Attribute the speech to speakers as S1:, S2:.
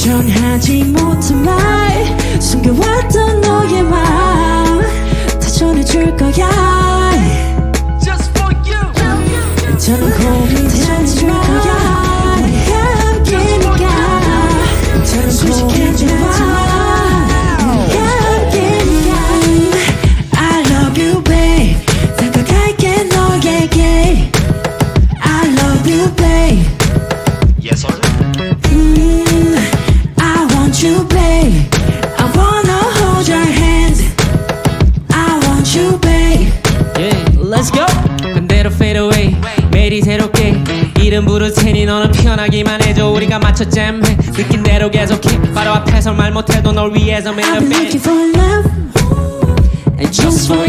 S1: 전하지 못한 말 숨겨왔던 너의 마음 다 전해줄 거야. today
S2: yeah,
S1: Let's go.
S2: 그대로 fade away. 매일 새롭게. 이름 부를 테니 너는 편하기만 해줘. 우리가 맞춰 잼해. 느낀 대로 계속해 바로 앞에서 말 못해도 널 위해서 매일 I've been looking
S1: for love.